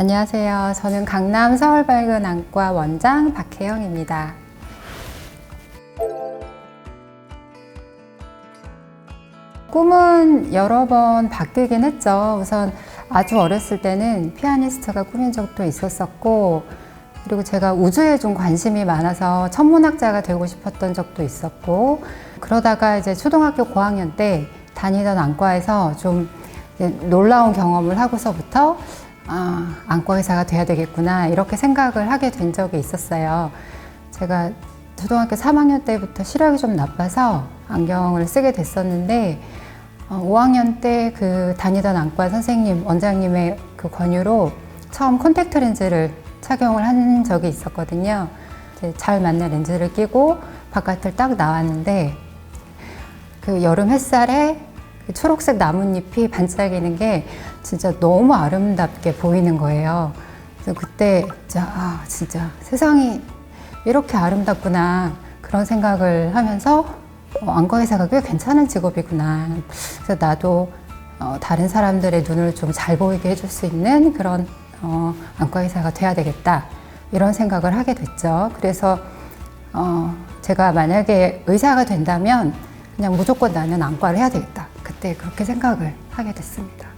안녕하세요. 저는 강남 서울발견 안과 원장 박혜영입니다. 꿈은 여러 번 바뀌긴 했죠. 우선 아주 어렸을 때는 피아니스트가 꿈인 적도 있었었고, 그리고 제가 우주에 좀 관심이 많아서 천문학자가 되고 싶었던 적도 있었고, 그러다가 이제 초등학교 고학년 때 다니던 안과에서 좀 놀라운 경험을 하고서부터 아, 안과 의사가 돼야 되겠구나 이렇게 생각을 하게 된 적이 있었어요. 제가 초등학교 3학년 때부터 시력이 좀 나빠서 안경을 쓰게 됐었는데 어, 5학년 때 그 다니던 안과 선생님 원장님의 그 권유로 처음 콘택트 렌즈를 착용을 한 적이 있었거든요. 잘 맞는 렌즈를 끼고 바깥을 딱 나왔는데 그 여름 햇살에 그 초록색 나뭇잎이 반짝이는 게 진짜 너무 아름답게 보이는 거예요. 그래서 그때 진짜 아 진짜 세상이 이렇게 아름답구나 그런 생각을 하면서 어, 안과 의사가 꽤 괜찮은 직업이구나. 그래서 나도 어, 다른 사람들의 눈을 좀 잘 보이게 해줄 수 있는 그런 어, 안과 의사가 돼야 되겠다 이런 생각을 하게 됐죠. 그래서 어, 제가 만약에 의사가 된다면 그냥 무조건 나는 안과를 해야 되겠다. 그때 그렇게 생각을 하게 됐습니다.